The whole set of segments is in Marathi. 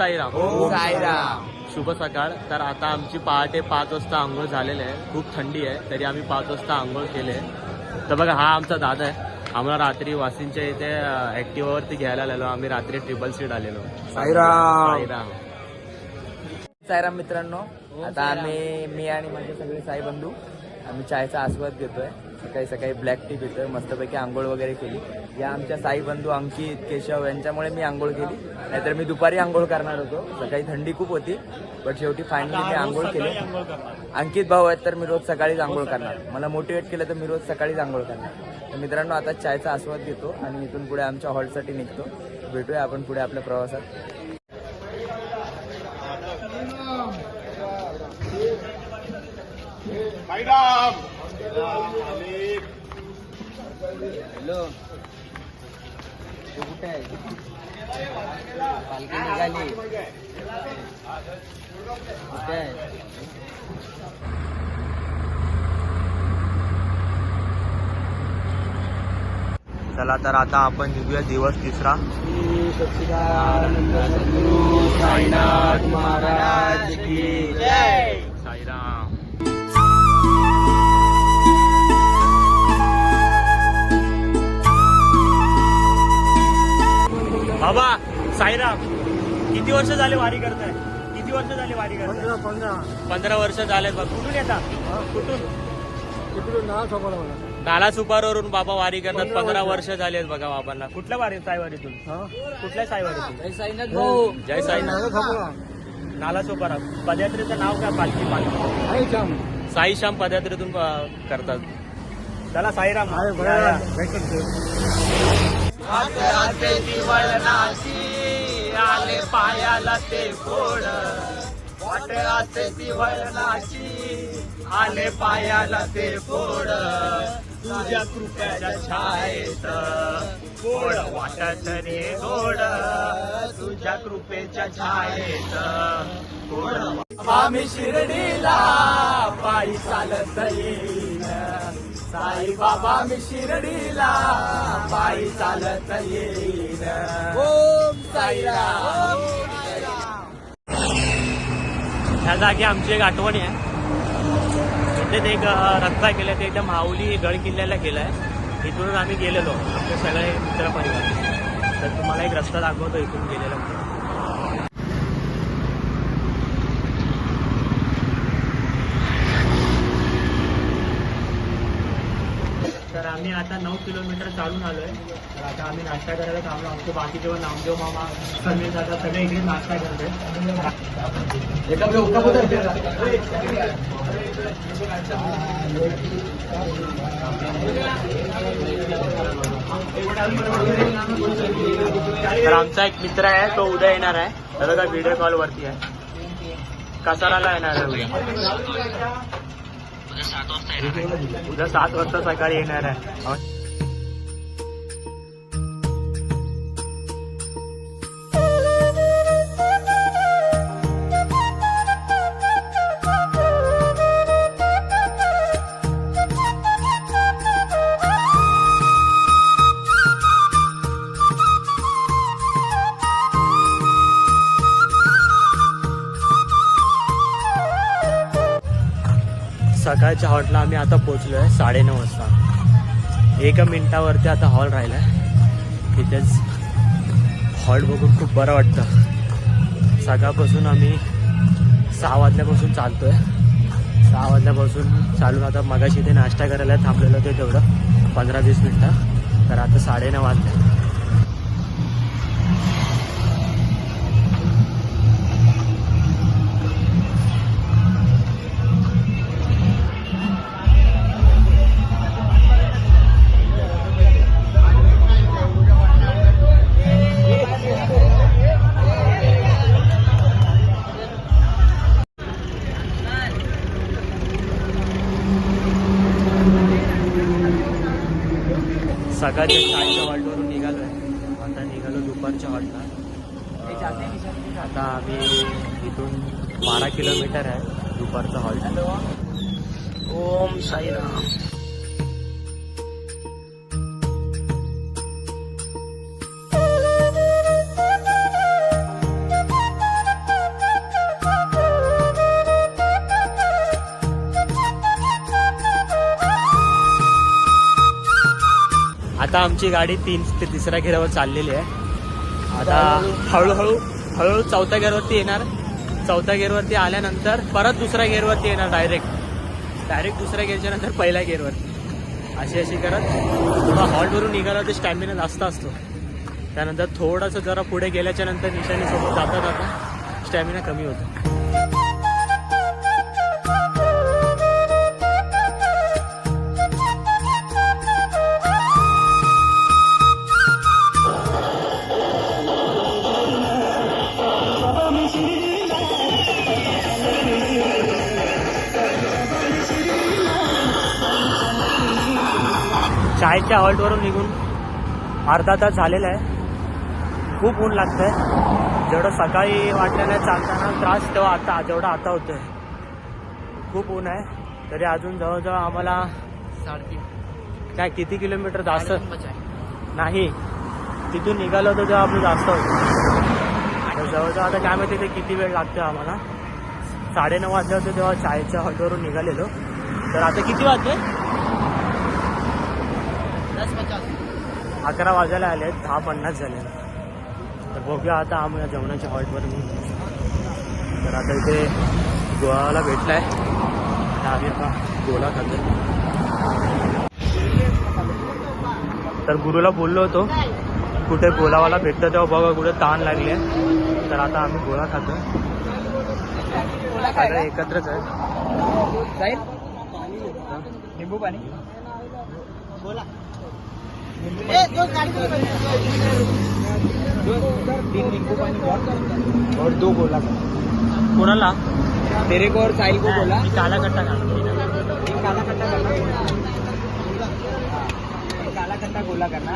साईराम. साईराम. शुभ सकाळ. तर आता आमची पहाटे पाच वाजता आंघोळ झालेली आहे. खूप थंडी आहे तरी आम्ही पाच वाजता आंघोळ केले तर बघा हा आमचा दादा आहे. आम्हाला रात्री वासिंच्या इथे ऍक्टिव्हावरती घ्यायला आलेलो. आम्ही रात्री ट्रिपल सीट आलेलो. साईराम. साईराम. साईराम मित्रांनो आता आम्ही मी आणि माझे सगळे साई बंधू आम्ही चायचा आस्वाद घेतोय. सकाळी सकाळी ब्लॅक टी पितोय. मस्तपैकी आंघोळ वगैरे केली. या आमच्या साई बंधू अंकित केशव यांच्यामुळे मी आंघोळ केली. नाहीतर मी दुपारी आंघोळ करणार होतो. सकाळी थंडी खूप होती बट शेवटी फायनली मी आंघोळ केली. अंकित भाऊ आहेत तर मी रोज सकाळीच आंघोळ करणार. मला मोटिवेट केलं तर मी रोज सकाळीच आंघोळ करणार. तर मित्रांनो आता चायचा आस्वाद घेतो आणि इथून पुढे आमच्या हॉलसाठी निघतो. भेटूया आपण पुढे आपल्या प्रवासात. हॅलो. तू कुठे आहे? पालखी निघाली. कुठे आहे? चला तर आता आपण निघूया दिवस तिसरा. साईनाथ महाराज की जय. किती वर्ष झाले वारी करताय? किती वर्ष झाले वारी करताय? पंधरा पंधरा. वर्ष झाले बघ. कुठून येतात कुठून? तिकडून नाव सोबत नाला सुपारवरून बाबा वारी करतात. पंधरा वर्ष. झालेत बघा बाबांना. कुठल्या वारी साईवारीतून? कुठल्या साईवारीतून? साईनाथ भाऊ. जय साईनाथ. नाला सुपारा पदयात्रेचं नाव काय? पालखी पालखी. साईश्याम पदयात्रेतून अं, करतात. चला साईराम. आले पायाला ते फोड वाटळाचे ती वळणाची आले पायाला ते गोड. तुझ्या कृपयाच्या छायेत फोड वाटत रे गोड. तुझ्या कृपेच्या छायेत गोड आम्ही शिर्डीला पायी चालत येईल साई बाबा मी शिर्डीला पायी चालत येईन. ओम साईराम. ह्या जागी आमची एक आठवण आहे. इथे ते एक रत्ना केलं ते एकदम माऊली गड किल्ल्याला गेलाय. इथूनच आम्ही गेलेलो आमचे सगळे मित्र परिवार तर तुम्हाला एक रस्ता दाखवतो इथून गेलेला तर आम्ही आता नऊ किलोमीटर चालून आलोय. तर आता आम्ही नाश्ता करायला थांबलो. आमचे बाकी जेव्हा नामदेव मामा समीर दादा सगळे इकडे नाश्ता करतोय. तर आमचा एक मित्र आहे तो उद्या येणार आहे. बघा व्हिडिओ कॉल वरती आहे. कसाराला येणार आहे उद्या? उद्या सात वाजता सकाळी येणार आहे. सकाळच्या हॉलला आम्ही आता पोहोचलो आहे साडेनऊ वाजता. एका मिनिटावरती आता हॉल राहिला आहे तिथेच हॉल बघून खूप बरं वाटतं. सकाळपासून आम्ही सहा वाजल्यापासून चालतो आहे सहा वाजल्यापासून चालून आता मगाशी ते नाश्ता करायला थांबलेलं होतं तेवढं. पंधरा वीस मिनटं. तर आता साडेनऊ वाजले. सकाळच्या चारच्या हॉल्टवरून निघालो आहे आता निघालो दुपारच्या हॉल्टला आता आम्ही इथून बारा किलोमीटर आहे दुपारचा हॉल्ट ओम साईराम. आता आमची गाडी तीन ते तिसऱ्या घेरावर चाललेली आहे. आता हळूहळू हळूहळू चौथ्या गेअरवरती येणार. चौथ्या गेअरवरती आल्यानंतर परत दुसऱ्या गेअरवरती येणार डायरेक्ट डायरेक्ट दुसऱ्या गेअरच्या नंतर पहिल्या गेअरवरती अशी अशी करत थोडा हॉल्टवरून निघाला तर स्टॅमिना जास्त असतो. त्यानंतर थोडंसं जरा पुढे गेल्याच्यानंतर निशाणीसोबत जाता जाता स्टॅमिना कमी होतो. चायच्या हॉल्टवरून निघून अर्धा तास झालेला आहे. खूप ऊन लागतंय. जेवढं सकाळी वाटल्याने चालताना त्रास तेव्हा आता जेवढा आता होतोय. खूप ऊन आहे. तरी अजून जवळजवळ आम्हाला काय किती किलोमीटर जास्त? नाही. तिथून निघालो होतो तेव्हा आपलं जास्त होतं. जवळजवळ आता काय माहिती ते किती वेळ लागतो आम्हाला. साडेनऊ वाजले होते तेव्हा चायच्या हॉटेलवरून निघालेलो. तर आता किती वाजले? अकरा वाजायला आले दहा पन्नास झाले तर बघूया आता आम्ही जेवणाच्या हॉल्टवर तर आता इथे गोवाला भेटलाय. आता आम्ही आता गोळा खातो तर गुरुला बोललो होतो कुठे गोलावाला भेटतं तेव्हा बघा कुठे ताण लागले तर आता आम्ही गोळा खातो सगळे एकत्रच आहे निंबू पाणी. बोला. और दो गोला कोणाला तेरे को और साहिल को बोला। काला कट्टा करना काला कट्टा करना काला कट्टा गोला करना।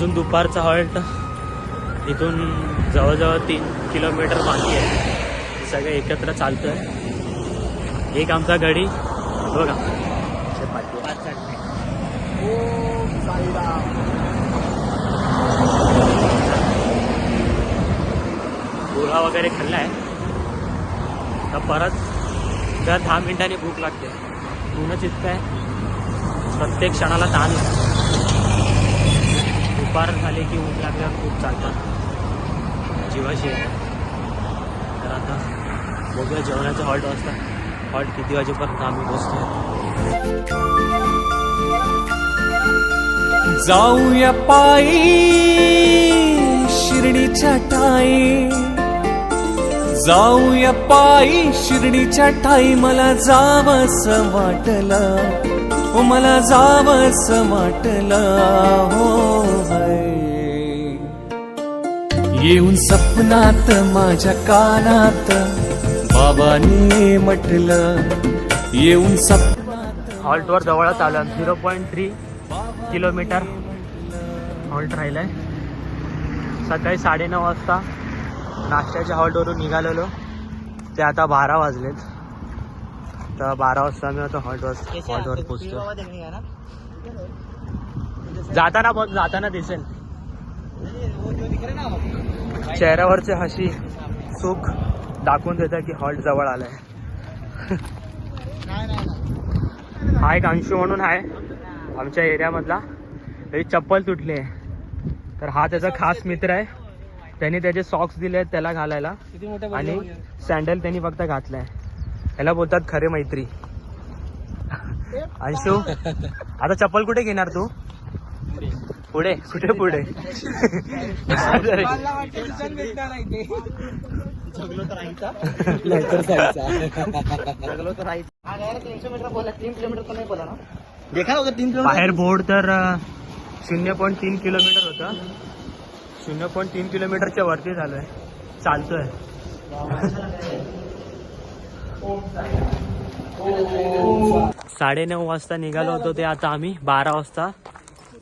अजून दुपारचा हॉल्ट. इथून जवळजवळ तीन किलोमीटर बाकी आहे. सगळे एकत्र चालतोय. एक आमचा गडी बघा. गोळा वगैरे खाल्लाय. तर परत दर दहा मिनिटांनी भूक लागते. ऊनच इतकं आहे. प्रत्येक क्षणाला ताण आहे. दुपार झाले की ऊन लागल्यावर खूप चालतात. जीवाशी आहे तर आता बघूया जेवणाचं हॉल्ट वाजता हॉल्ट किती वाजेपर्यंत आम्ही बसतो जाऊया पायी शिर्डीच्या टाई जाऊया पायी शिर्डीच्या ठाई. मला जावस वाटलं. हो मला जावस वाटलं. हो येऊन सपनात माझ्या कानात बाबांनी म्हटलं येऊन सपनात. हॉल्टवर जवळच आलं. Zero point three kilometre halt राहिलाय. आहे सकाळी साडेनऊ वाजता नाश्त्याच्या हॉल्टवरून निघालेलो. ते आता बारा वाजलेत. तर बारा वाजता आम्ही आता हॉल्टवर हॉल्टवर पोचतो जाताना बघ जाताना दिसेल. चेहऱ्यावरचे हशी सुख दाखवून देतं की हॉल्ट जवळ आलाय. हा एक अंशू म्हणून आहे. आमच्या एरियामधला त्याची चप्पल तुटली आहे. तर हा त्याचा खास मित्र आहे. त्याने त्याचे सॉक्स दिले त्याला घालायला. आणि सँडल त्यांनी फक्त घातलाय. याला बोलतात खरे मैत्री. अंशू आता चप्पल कुठे घेणार तू? पुढे कुठे पुढे? बाहेर बोर्ड तर शून्य पॉईंट तीन किलोमीटर होतं. शून्य पॉईंट तीन किलोमीटरच्या वरती झालोय. चालतोय. साडेनऊ वाजता निघालो होतो ते आता आम्ही. बारा वाजता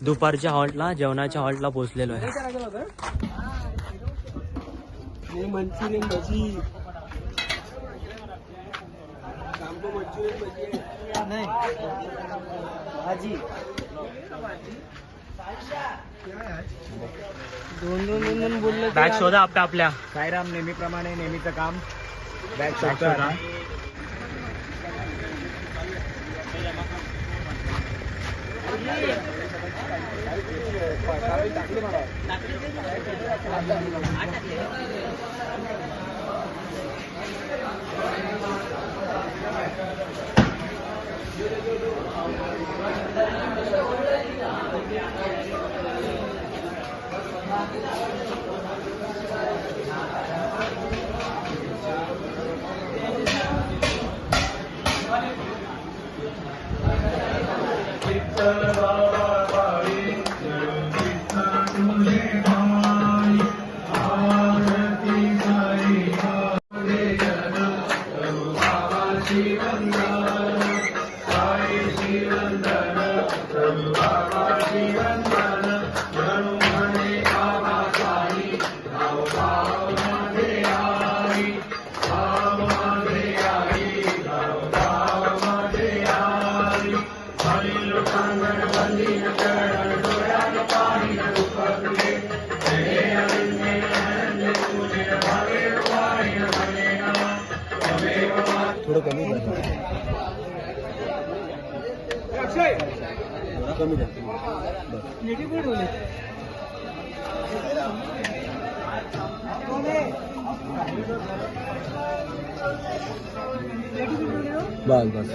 दुपारच्या हॉल्टला जेवणाच्या हॉल्टला पोहोचलेलो आहे. दोन दोन दोन दोन बोललं बॅग शोधा आपल्या आपल्या. साईराम नेहमीप्रमाणे नेहमीचं काम. Back shoulder Thank you. Bag bag शोधा बस बस.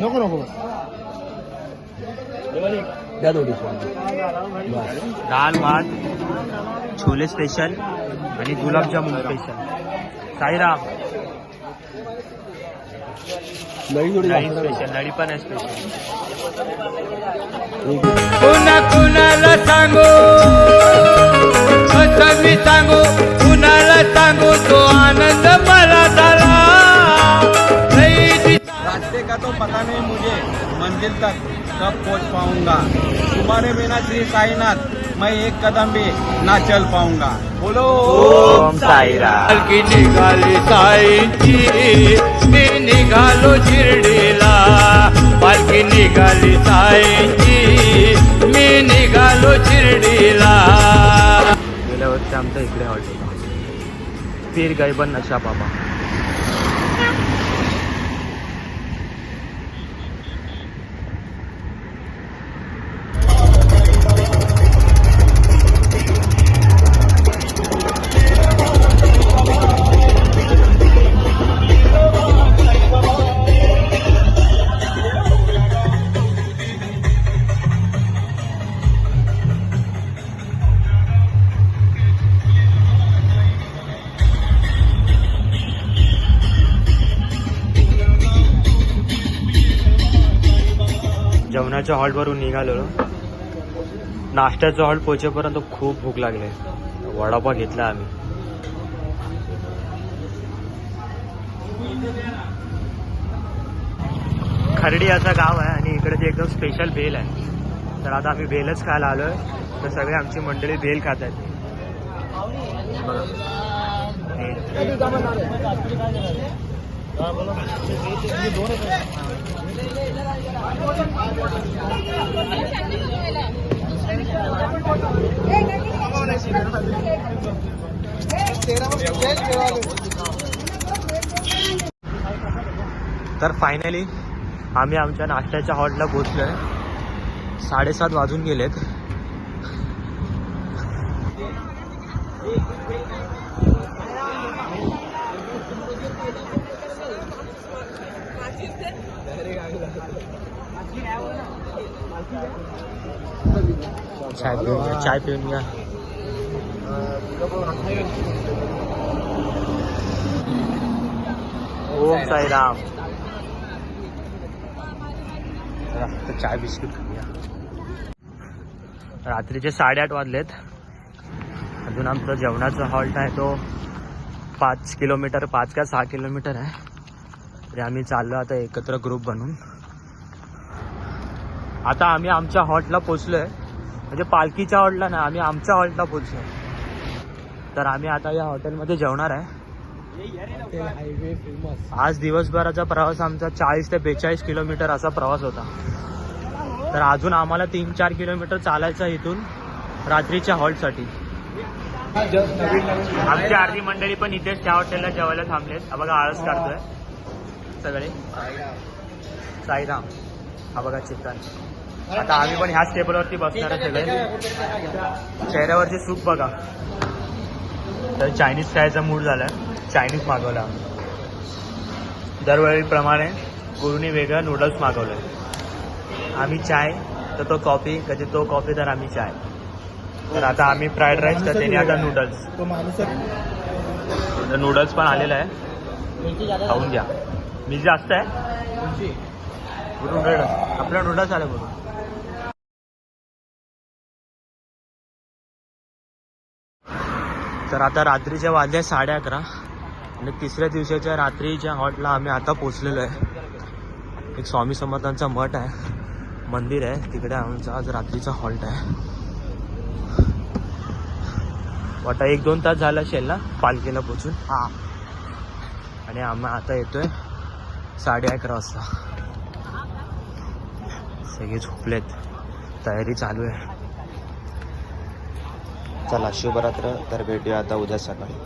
नको नको द्या थोडी बस. दाल भात छोले स्पेशल आणि गुलाबजामुन स्पेशल साईराम. नळी स्पेशल नळी पण आहे स्पेशल पुन्हा कुणाला सांगू? असं मी सांगू कुणाला सांगू? तो आनंद मला झाला. रास्ते का तो पता नहीं मुझे मंजिल तक कब पहुंच पाऊंगा. तुम्हारे बिना श्री साईनाथ. मैं एक कदम भी ना चल पाऊंगा। बोलो। ओम साईराम। पालखी निघाली साईंची मी निघालो शिर्डीला पालखी निघाली साईंची मी निघालो शिर्डीला गेल्या वर्षी आमच्या इकडे हॉटेल. पीर गैबन नशा बाबा. जेवणाच्या हॉलवरून निघालो नाश्त्याचं हॉल पोचेपर्यंत खूप भूक लागले. वडापाव घेतला आम्ही. खर्डी असं गाव आहे आणि इकडे ते एकदम स्पेशल बेल आहे. तर आता आम्ही बेलच खायला आलोय. तर सगळे आमची मंडळी बेल खात आहेत. बघा. तर फायनली आम्ही आमच्या नाश्त्याच्या हॉलला पोचलोय साडेसात वाजून गेलेत. चाय पिऊन घ्या चाय पिऊन घ्या. ओम साईराम. तर चाय बिस्किट खाऊया रात्रीचे साडेआठ वाजलेत. अजून आमचा जेवणाचा हॉल्ट आहे तो पाच किलोमीटर पाच का सहा किलोमीटर आहे. तरी आम्ही चाललो आता एकत्र ग्रुप बनून. आता आम्ही आमच्या हॉल्टला पोचलोय म्हणजे पालखीच्या हॉटला ना आम्ही आमच्या हॉटला पोचलो तर आम्ही आता या हॉटेलमध्ये जेवणार आहे. आज दिवसभराचा प्रवास आमचा चाळीस ते बेचाळीस किलोमीटर असा प्रवास होता. तर अजून आम्हाला तीन चार किलोमीटर चालायचं आहे इथून रात्रीच्या हॉल्टसाठी आमची आरती मंडळी पण इथेच त्या हॉटेलला जेवायला थांबलेत. हा बघा आळस काढतोय. सगळे. साईराम. हा बघा चिकन आता आम्ही पण ह्याच टेबलवरती बसणार आहे सगळे चेहऱ्यावरचे सुख बघा. तर चायनीज खायचा मूड झालाय. चायनीज मागवला. आम्ही दरवेळीप्रमाणे गुरुनी वेगळं नूडल्स मागवलं आम्ही चाय तर तो कॉफी कधी तो कॉफी तर आम्ही चाय. तर आता आम्ही फ्राईड राईस तर त्याने आता नूडल्स तर नूडल्स पण आलेलं आहे. खाऊन घ्या. मी जास्त आहे? आपल्या नूडल्स आले बघू तर आता रात्रीच्या वाजल्या साडे अकरा. आणि तिसऱ्या दिवसाच्या रात्रीच्या हॉटला आम्ही आता पोचलेलो आहे. एक स्वामी समर्थांचा मठ आहे. मंदिर आहे. तिकडे आमचा आज रात्रीचा हॉल्ट आहे. वाटा एक दोन तास झाला असेल ना पालखीला पोचून? हा. आणि आम्ही आता येतोय साडे अकरा वाजता. सगळे झोपलेत. तयारी चालू आहे. चला शुभरात्र तर भेटूया आता उद्या सकाळी.